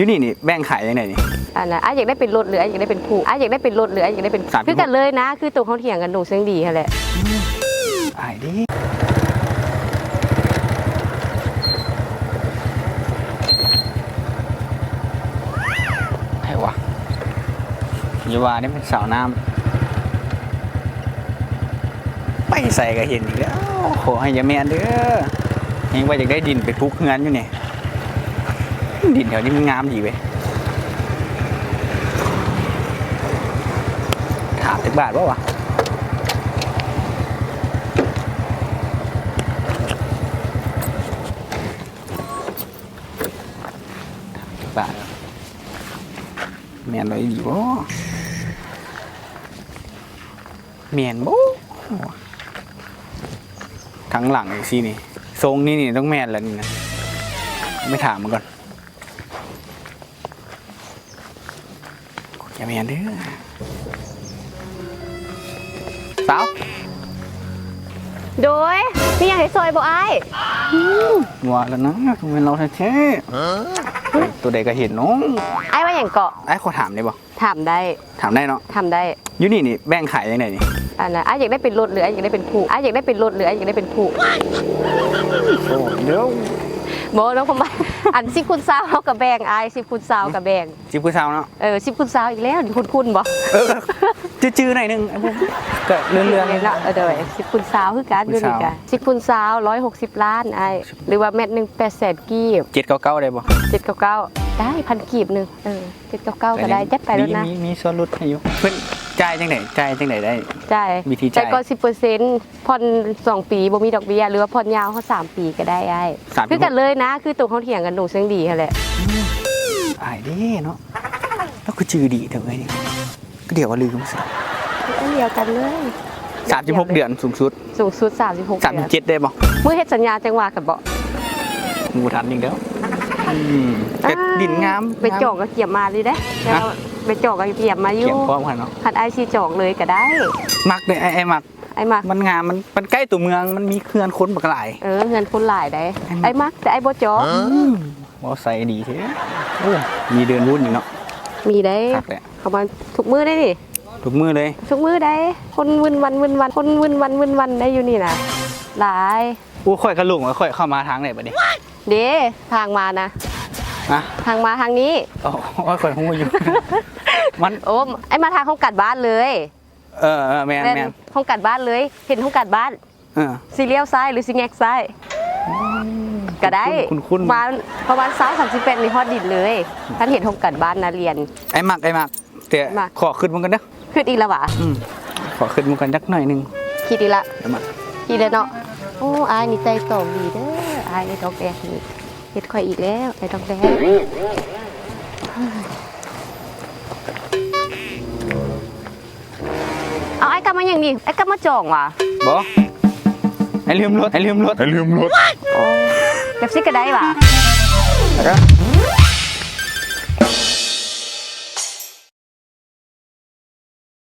อยู่นี่นี่แบ่งขายยังไงนี่ อันนะอะอยากได้เป็นรถหรืออะอยากได้เป็นผู้อะอยากได้เป็นรถหรืออะอยากได้เป็นสามสิบหก คือกันเลยนะ คือตัวเขาเถียงกันหนูเสียงดีค่ะแหละ อายดิใครวะอยาวานี่เป็นสาวน้ำไปใส่ก็เห็นอีกแล้ว ขอให้อยาแมนเด้อยังว่าอยากได้ดินไปทุกเงินอยู่นี่ ดินแถวนี้มันงามดีเว้ยถามถึงบาทว่าวะบาทแมนเลยดีบ่แมนบ่ทั้งหลังอีกสินี่ ทรงนี่นี่ต้องแมนแล้วนี่นะ ไม่ถามมันก่อน อย่าแมนเด้อสาวโดยนี่อยากให้ซอยบ่อ้ายว่าแล้วนะทำไมเราแท้ๆเฮ้ยตัวใดก็เห็นเน้องอ้ายว่าอย่างเกาะไอ้ขอถามได้บ่ถามได้ถามได้เนาะทำได้อยู่นี่นี่แบ่งขายยังไงนี่อันนะอะอยากได้เป็นรถหรืออะอยากได้เป็นผู้อะอยากได้เป็นรถหรืออะอยากได้เป็นผู้โอ้เดี๋ยว บ่น้องผมว่าอันสิบคูณสาวเขากับแบ่งอ้ายสิบคูณสาวกับแบ่งจิบผู้สาวเนาะเออสิบคูณสาวอีกแล้วนี่คุณคุณบ่เออจื้อๆหน่อยหนึงไอ้พวกก็เรื่องเรื่อง เนาะเออเดี๋ยวสิบคูณสาวคือกันอยู่นี่กันสิบคูณสาวร้อยหกสิบล้านอ้ายหรือว่าเม็ดหนึ่งแปดแสนกีบเจ็ดเก้าเก้าได้บ่เจ็ดเก้าเก้าได้พันกีบหนึ่งเออเจ็ดเก้าเก้าก็ได้จัดไปแล้วนะ มีมีส่วนลดให้อยู่เพิ่น จ่ายจังไหนจ่ายจังไหนได้ จ่ายวิธีจ่ายแต่ก็สิบเปอร์เซ็นต์ผ่อนสองปีบ่มีดอกเบี้ยหรือว่าผ่อนยาวเขาสามปีก็ได้ไอ้สามคือกันเลยนะ คือตัวเขาเถียงกันหนูเสียงดีค่ะแหละอายเดิเนาะแล้วก็จื้อดีเถอะไอ้นี่ก็เดี๋ยวว่าลืมสิอันเดียวกันเลยสามสิบหกเดือนสูงสุดสูงสุดสามสิบหกสามสิบเจ็ดได้บ่เมื่อเฮ็ดสัญญาจังหวะกับเบาะงูทันอีกแล้วอืมแต่ดินงามไปจองก็เกี่ยมมาเลยได้แล้ว ไปจองก็เกี่ยมมาอเขียู่ยนพร้อมกันเนาะคันไอซีจองเลยก็ได้มักเลยไอ้ไอ้มักไอ้มักมันงามมันมันใกล้ตัวเมืองมันมีเคลื่อนค้นบักหลายเออเงินคนหลายได้ไอ้มักแต่ไอ้บ่จองมอไซค์ดีเท่โอ้มีเดินวุ่นอยู่เนาะมีได้คักแหละเขามาทุกมือได้นี่ทุกมือเลยทุกมือได้ คนวึนวันวึนวันคนวึนวันวึนวันได้อยู่นี่นะหลายอู้ค่อยกระลุงแล้วค่อยเข้ามาทางไหนบัดนี้เด้ทางมานะ นะทางมาทางนี้ โอ้ค่อยค่อยหูอยู่ มันโอ้มไอ้มาทางห้องกัดบ้านเลยเออเออแมนแม่นแมนห้องกัดบ้านเลย เห็นห้องกัดบ้านเออซีเรียลซ้ายหรือซีแงกซ้ายก็ได้คุณคุณมาประมาณซ้ายสามสิบเป็นในฮอดดินเลยท่านเห็นห้องกัดบ้านนะเรียน ไอ้มักไอ้มักแต่มักขอขึ้นมันกันเด้อขึ้นอีกแล้ววะอืมขอขึ้นมันกันจักหน่อยหนึงคิดอีกละไอ้มักคิดแล้วเนาะ โอ้อายนี่ใจตองดีเด้ออายไอ้ดอกแดงนี่ เฮ็ดข่อยอีกแล้วไอ้ดอกแดงเอาไอ้กลับมาอย่างนี้ไอ้กลับมาจองว่ะบ่ไอ้ลืมรถไอ้ลืมรถไอ้ลืมรถโอ้แบบซิก็ได้ว่ะแล้วก็